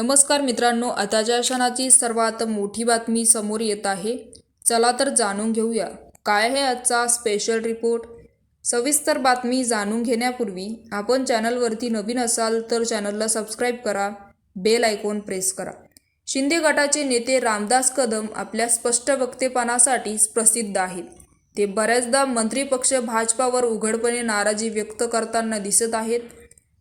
नमस्कार मित्रांनो आताच्या क्षणाची सर्वात मोठी बातमी समोर येत आहे चला तर जाणून घेऊया. काय आहे आजचा स्पेशल रिपोर्ट सविस्तर बातमी जाणून घेण्यापूर्वी आपण चॅनलवरती नवीन असाल तर चॅनलला सबस्क्राईब करा बेल आयकॉन प्रेस करा. शिंदे गटाचे नेते रामदास कदम आपल्या स्पष्ट वक्तेपणासाठी प्रसिद्ध आहेत. ते बऱ्याचदा मंत्रिपक्ष भाजपावर उघडपणे नाराजी व्यक्त करताना दिसत आहेत.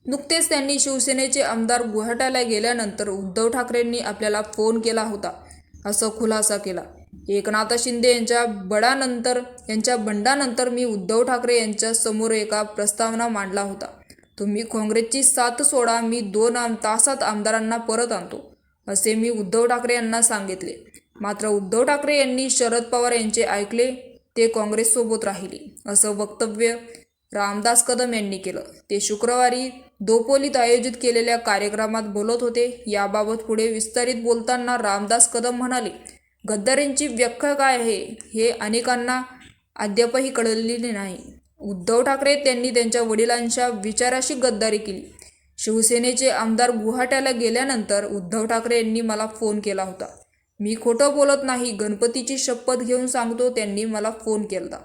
नुकतेच त्यांनी शिवसेनेचे आमदार गुवाहाट्याला गेल्यानंतर उद्धव ठाकरेंनी आपल्याला फोन केला होता. असं खुलासा केला. एकनाथ शिंदे यांच्या बडानंतर यांच्या बंडानंतर मी उद्धव ठाकरे यांच्या समोर एका प्रस्तावना मांडला होता. तुम्ही काँग्रेसची साथ सोडा मी दोन आम तासात आमदारांना परत आणतो असे मी उद्धव ठाकरे यांना सांगितले. मात्र उद्धव ठाकरे यांनी शरद पवार यांचे ऐकले ते काँग्रेससोबत राहिले असं वक्तव्य रामदास कदम यांनी केलं. ते शुक्रवारी दोपोलीत आयोजित केलेल्या कार्यक्रमात बोलत होते. याबाबत पुढे विस्तारित बोलताना रामदास कदम म्हणाले गद्दारींची व्याख्या काय आहे? हे अनेकांना अद्यापही कळलेले नाही. उद्धव ठाकरे त्यांनी त्यांच्या वडिलांच्या विचाराशी गद्दारी केली. शिवसेनेचे आमदार गुवाहाट्याला गेल्यानंतर उद्धव ठाकरे यांनी मला फोन केला होता. मी खोटं बोलत नाही. गणपतीची शपथ घेऊन सांगतो. त्यांनी मला फोन केला.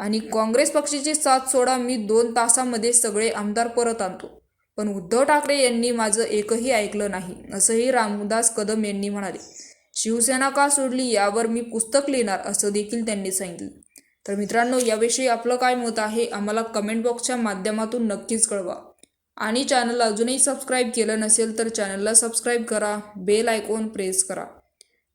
आणि काँग्रेस पक्षाची साथ सोडा मी दोन तासामध्ये सगळे आमदार परत आणतो. पण उद्धव ठाकरे यांनी माझं एकही ऐकलं नाही असंही रामदास कदम यांनी म्हणाले. शिवसेना का सोडली यावर मी पुस्तक लिहिणार असं देखील त्यांनी सांगितलं. तर मित्रांनो याविषयी आपलं काय मत आहे आम्हाला कमेंट बॉक्सच्या माध्यमातून नक्कीच कळवा. आणि चॅनल अजूनही सबस्क्राईब केलं नसेल तर चॅनलला सबस्क्राईब करा बेल आयकॉन प्रेस करा.